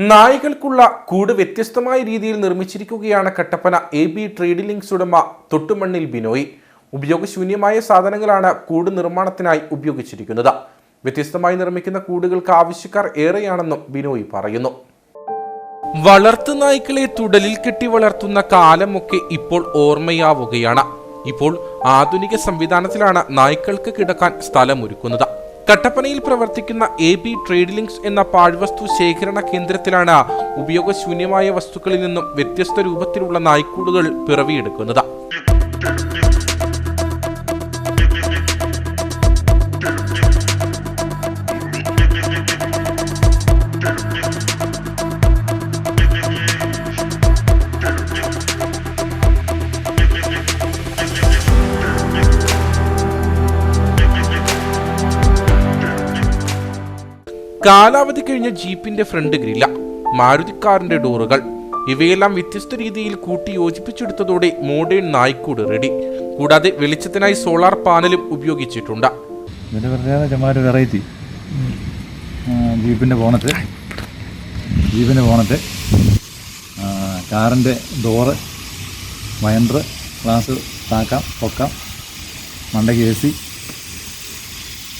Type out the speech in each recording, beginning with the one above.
നായ്കൾക്കുള്ള കൂട് വ്യത്യസ്തമായ രീതിയിൽ നിർമ്മിച്ചിരിക്കുകയാണ് Kattappana. A B trade links ഉടമ തൊട്ടുമണ്ണിൽ ബിനോയ്. ഉപയോഗശൂന്യമായ സാധനങ്ങളാണ് കൂട് നിർമ്മാണത്തിനായി ഉപയോഗിച്ചിരിക്കുന്നത്. വ്യത്യസ്തമായി നിർമ്മിക്കുന്ന കൂടുകൾക്ക് ആവശ്യക്കാർ ഏറെയാണെന്നും ബിനോയ് പറയുന്നു. വളർത്തു നായ്ക്കളെ തുടലിൽ കെട്ടി വളർത്തുന്ന കാലമൊക്കെ ഇപ്പോൾ ഓർമ്മയാവുകയാണ്. ഇപ്പോൾ ആധുനിക സംവിധാനത്തിലാണ് നായ്ക്കൾക്ക് കിടക്കാൻ സ്ഥലമൊരുക്കുന്നത്. കട്ടപ്പനയിൽ പ്രവർത്തിക്കുന്ന എ ബി ട്രേഡ് ലിങ്ക്സ് എന്ന പാഴ്വസ്തു ശേഖരണ കേന്ദ്രത്തിലാണ് ഉപയോഗശൂന്യമായ വസ്തുക്കളിൽ നിന്നും വ്യത്യസ്ത രൂപത്തിലുള്ള നായ്ക്കൂടുകൾ പിറവിയെടുക്കുന്നത്. കാലാവധി കഴിഞ്ഞ ജീപ്പിന്റെ ഫ്രണ്ട് ഗ്രില്ല മാരുതി കാറിന്റെ ഡോറുകൾ. ഇവയെല്ലാം വ്യത്യസ്ത രീതിയിൽ കൂട്ടി യോജിപ്പിച്ചെടുത്തതോടെ മോഡേൺ നായ്ക്കൂട് റെഡി. കൂടാതെ വെളിച്ചത്തിനായി സോളാർ പാനലും ഉപയോഗിച്ചിട്ടുണ്ട്. ഇതിന്റെ പ്രത്യേകത ചുമ്മാ വെറൈറ്റി. ബോണറ്റ് ബോണറ്റ് കാറിന്റെ ഡോറ് വയൻഡർ ഗ്ലാസ് താക്കാം പൊക്കാം മണ്ടയ്ക്ക് എ സി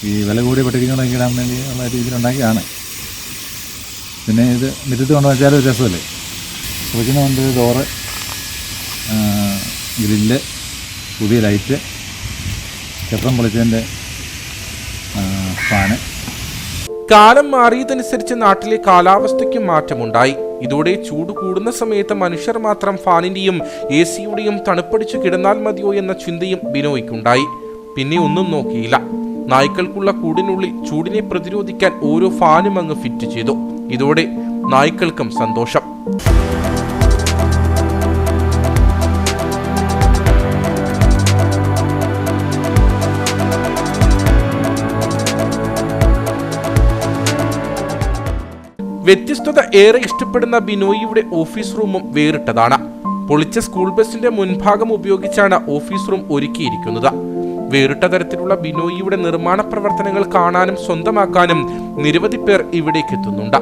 ഈ വില കൂടിയ പെട്ടിക്കുന്നതൊക്കെ ഇടാൻ വേണ്ടി ഉള്ള രീതിയിലുണ്ടാക്കിയാണ് പിന്നെ ഇത് മിറ്റത്ത് കൊണ്ട് വെച്ചാൽ ഒരു രസമല്ലേ? കുറിക്കുന്നുണ്ട് ഡോറ് ഗ്രില്ല് പുതിയ ലൈറ്റ് ചെറുപ്പം പൊളിച്ചതിന്റെ ഫാന് കാലം മാറിയതനുസരിച്ച് നാട്ടിലെ കാലാവസ്ഥയ്ക്ക് മാറ്റമുണ്ടായി. ഇതോടെ ചൂട് കൂടുന്ന സമയത്ത് മനുഷ്യർ മാത്രം ഫാനിന്റെയും എ സിയുടെയും തണുപ്പടിച്ചു കിടന്നാൽ മതിയോ എന്ന ചിന്തയും ബിനോയ്ക്കുണ്ടായി പിന്നെ ഒന്നും നോക്കിയില്ല. നായ്ക്കൾക്കുള്ള കൂടിനുള്ളിൽ ചൂടിനെ പ്രതിരോധിക്കാൻ ഓരോ ഫാനും അങ്ങ് ഫിറ്റ് ചെയ്തു. ഇതോടെ നായ്ക്കൾക്കും സന്തോഷം. വ്യത്യസ്തത ഏറെ ഇഷ്ടപ്പെടുന്ന ബിനോയിയുടെ ഓഫീസ് റൂമും വേറിട്ടതാണ്. പൊളിച്ച സ്കൂൾ ബസിന്റെ മുൻഭാഗം ഉപയോഗിച്ചാണ് ഓഫീസ് റൂം ഒരുക്കിയിരിക്കുന്നത്. വേറിട്ട തരത്തിലുള്ള ബിനോയിയുടെ നിർമ്മാണ പ്രവർത്തനങ്ങൾ കാണാനും സ്വന്തമാക്കാനും നിരവധി പേർ ഇവിടേക്ക് എത്തുന്നുണ്ട്.